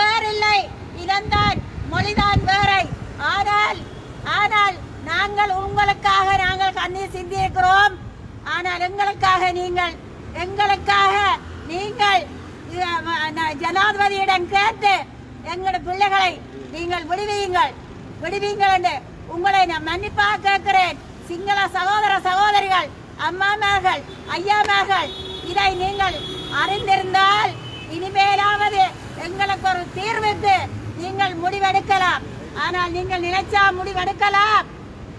வேறில்லை. இனந்தான் மொழிதான் வேறை. ஆனால் ஆனால் நாங்கள் உங்களுக்காக நாங்கள் கண்ணீர் சிந்தியிருக்கிறோம். ஆனால் எங்களுக்காக நீங்கள் எங்களுக்காக நீங்கள் ஜனாதிபதியிடம் கேட்டு எங்களோட பிள்ளைகளை நீங்கள் விடுவீங்கள் விடுவீங்கள் என்று உங்களை நான் மன்னிப்பாக கேட்கிறேன். சிங்கள சகோதர சகோதரிகள் அம்மாமார்கள் ஐயாமார்கள் இதை நீங்கள் அறிந்திருந்தால் இனிமேலாவது எங்களுக்கு ஒரு தீர்வுக்கு நீங்கள் முடிவெடுக்கலாம். ஆனால் நீங்கள் நினைச்சா முடிவெடுக்கலாம்.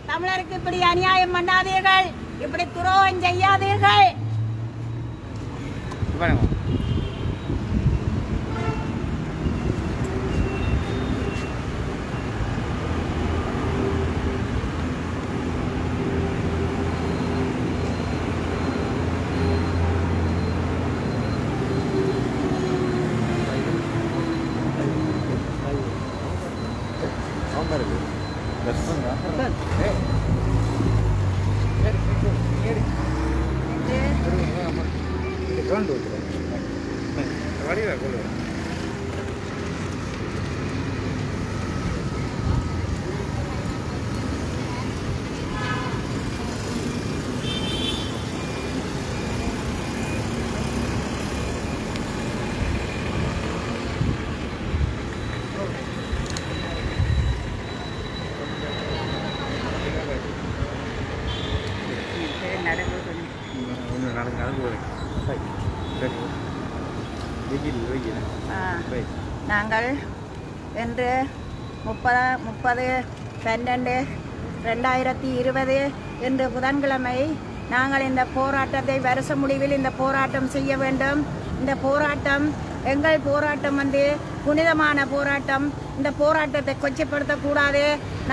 தமிழருக்கு இப்படி அநியாயம் பண்ணாதீர்கள். இப்படி துரோகம் செய்யாதீர்கள். பாருங்க வடிவா கொள்ளுங்க ஒன்று நடந்து நடந்து நாங்கள் இன்று முப்பது முப்பது பன்னெண்டு ரெண்டாயிரத்தி இருபது இன்று புதன்கிழமை நாங்கள் இந்த போராட்டத்தை வருஷ முடிவில் இந்த போராட்டம் செய்ய வேண்டும். இந்த போராட்டம் எங்கள் போராட்டம் வந்து புனிதமான போராட்டம். இந்த போராட்டத்தை கொச்சப்படுத்தக்கூடாது.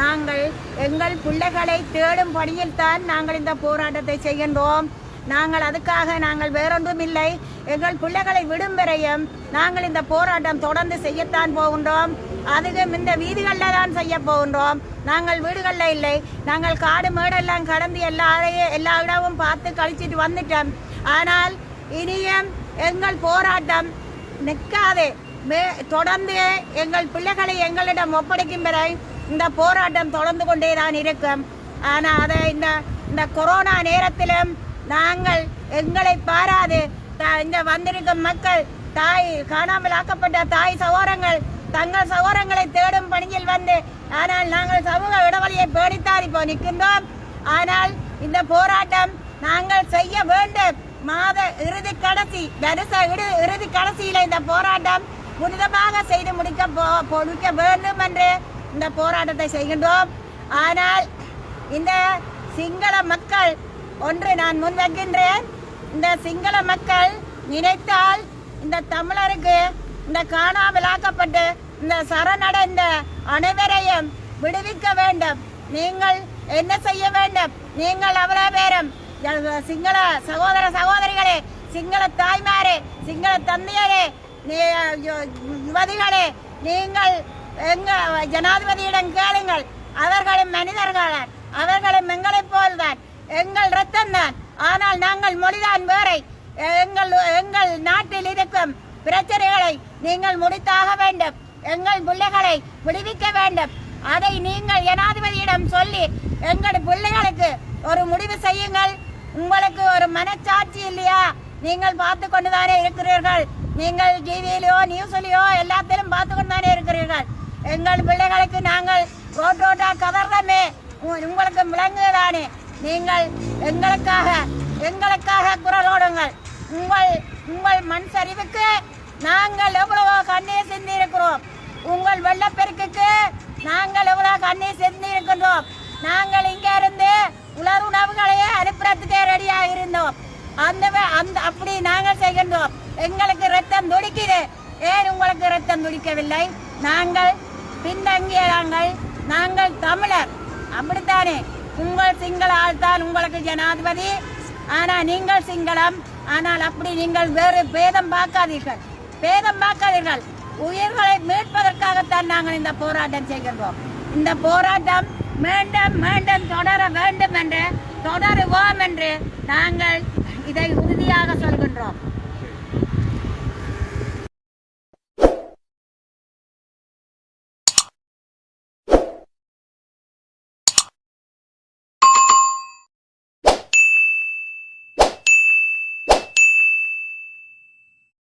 நாங்கள் எங்கள் பிள்ளைகளை தேடும் பணியில் தான் நாங்கள் இந்த போராட்டத்தை செய்கின்றோம். நாங்கள் அதுக்காக நாங்கள் வேறொன்றும் இல்லை. எங்கள் பிள்ளைகளை விடும் வரையும் நாங்கள் இந்த போராட்டம் தொடர்ந்து செய்யத்தான் போகின்றோம். அதுவும் இந்த வீதிகளில் தான் செய்ய போகின்றோம். நாங்கள் வீடுகளில் இல்லை. நாங்கள் காடு மேடெல்லாம் கடந்து எல்லாரையும் எல்லா இடமும் பார்த்து கழிச்சிட்டு வந்துட்டோம். ஆனால் இனியும் எங்கள் போராட்டம் நிற்காது. மே தொடர்ந்து எங்கள் பிள்ளைகளை எங்களிடம் ஒப்படைக்கும் வரை இந்த போராட்டம் தொடர்ந்து கொண்டே தான் இருக்கும். ஆனால் அதை இந்த இந்த கொரோனா நேரத்திலும் நாங்கள் எங்களை பாராது. இந்த வந்திருக்கும் மக்கள் தாய் காணாமல் ஆக்கப்பட்ட தாய் சகோரங்கள் தங்கள் சகோரங்களை தேடும் பணியில் வந்து ஆனால் நாங்கள் சமூக இடைவெளியை பேணித்தான் இப்போ நிற்கின்றோம். ஆனால் இந்த போராட்டம் நாங்கள் செய்ய வேண்டும். மாத இறுதி கடைசி வருஷ இடு இறுதி கடைசியில் இந்த போராட்டம் புனிதமாக செய்து முடிக்க போ- முடிக்க வேண்டும் என்று இந்த போராட்டத்தை செய்கின்றோம். ஆனால் இந்த சிங்கள மக்கள் ஒன்று நான் முன்வைக்கின்றேன். இந்த சிங்கள மக்கள் நினைத்தால் இந்த தமிழருக்கு இந்த காணாமலாக்கப்பட்டு இந்த சரணடைந்த அனைவரையும் விடுவிக்க வேண்டும். நீங்கள் என்ன செய்ய வேண்டும்? நீங்கள் அவ்வளோ பேரும் சிங்கள சகோதர சகோதரிகளே சிங்கள தாய்மாரே சிங்கள தந்தையரே யுவதிகளே நீங்கள் எங்க ஜனாதிபதியிடம் கேளுங்கள். அவர்களும் மனிதர்களால் அவர்களும் எங்களைப் போல்தான். எங்கள் ரத்தம் தான். ஆனால் நாங்கள் மொழிதான் வேறை. எங்கள் எங்கள் நாட்டில் இருக்கும் பிரச்சனைகளை நீங்கள் முடித்தாக வேண்டும். எங்கள் பிள்ளைகளை விடுவிக்க வேண்டும். அதை நீங்கள் ஜனாதிபதியிடம் சொல்லி எங்கள் பிள்ளைகளுக்கு ஒரு முடிவு செய்யுங்கள். உங்களுக்கு ஒரு மனச்சாட்சி இல்லையா? நீங்கள் பார்த்து கொண்டு தானே இருக்கிறீர்கள். நீங்கள் டிவியிலோ நியூஸ்லையோ எல்லாத்திலும் பார்த்து கொண்டு தானே இருக்கிறீர்கள். எங்கள் பிள்ளைகளுக்கு நாங்கள் ரோட்டோட்டா கதறமே உங்களுக்கு விளங்குதானே நீங்கள் எங்களுக்காக எங்களுக்காக குரலோடுங்கள் உங்கள் உங்கள் மண் சரிவுக்கு நாங்கள் எவ்வளவோ கண்ணீர் சிந்திருக்கிறோம் உங்கள் வெள்ளப்பெருக்குக்கு நாங்கள் எவ்வளோ கண்ணீர் சிந்திருக்கின்றோம் நாங்கள் இங்கே இருந்து உலர் உணவுகளையே அனுப்புறதுக்கே ரெடியாக இருந்தோம். அந்த அந்த அப்படி நாங்கள் செய்கின்றோம். எங்களுக்கு ரத்தம் துடிக்குது. ஏன் உங்களுக்கு ரத்தம் துடிக்கவில்லை? நாங்கள் பின்தங்கிய நாங்கள் நாங்கள் தமிழர். அப்படித்தானே? உங்கள் சிங்கள தான் உங்களுக்கு ஜனாதிபதி. ஆனால் நீங்கள் சிங்களம். ஆனால் அப்படி நீங்கள் வேறு பேதம் பார்க்காதீர்கள். பேதம் பார்க்காதீர்கள். உயிர்களை மீட்பதற்காகத்தான் நாங்கள் இந்த போராட்டம் செய்கின்றோம். இந்த போராட்டம் மீண்டும் மீண்டும் தொடர வேண்டும் என்று தொடருவோம் என்று நாங்கள் இதை உறுதியாக சொல்கின்றோம்.